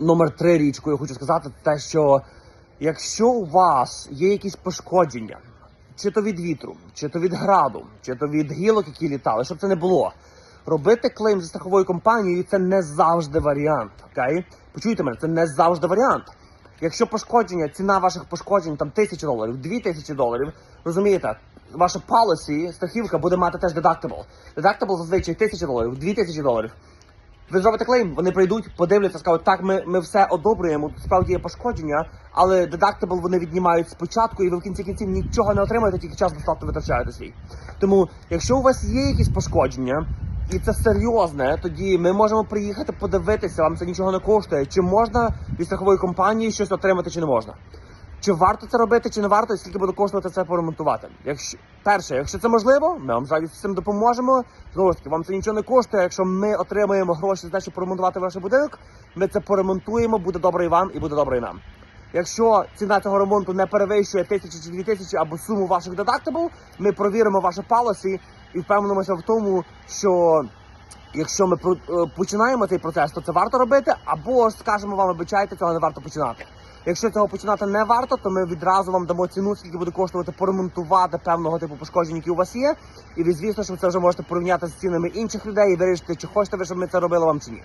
номер три річ, я хочу сказати, те, що якщо у вас є якісь пошкодження, чи то від вітру, чи то від граду, чи то від гілок, які літали, щоб це не було. Робити клейм зі страховою компанією це не завжди варіант. Окей? Почуйте мене, це не завжди варіант. Якщо пошкодження, ціна ваших пошкоджень там тисяча доларів, дві тисячі доларів, розумієте, ваша policy, страхівка буде мати теж deductible. Deductible зазвичай тисяча доларів, дві тисячі доларів. Ви зробите клейм, вони прийдуть, подивляться, скажуть, так, ми, ми все одобрюємо, тут справді є пошкодження, але deductible вони віднімають спочатку, і ви в кінці кінців нічого не отримаєте, тільки час достатньо витрачаєте свій. Тому, якщо у вас є якісь пошкодження, і це серйозне, тоді ми можемо приїхати подивитися, вам це нічого не коштує. Чи можна від страхової компанії щось отримати, чи не можна. Чи варто це робити, чи не варто, і скільки буде коштувати це поремонтувати? Якщо перше, якщо це можливо, ми вам зразу з цим допоможемо. Знову ж таки, вам це нічого не коштує. Якщо ми отримаємо гроші за те, щоб поремонтувати ваш будинок, ми це поремонтуємо, буде добре і вам, і буде добре і нам. Якщо ціна цього ремонту не перевищує тисячу чи дві тисячі або суму ваших deductible, ми провіримо ваші policy і впевнимося в тому, що якщо ми е, починаємо цей процес, то це варто робити, або скажемо вам, обичайте, цього не варто починати. Якщо цього починати не варто, то ми відразу вам дамо ціну, скільки буде коштувати поремонтувати певного типу пошкоджень, які у вас є. І ви, звісно, що це вже можете порівняти з цінами інших людей і вирішити, чи хочете ви, щоб ми це робили вам чи ні.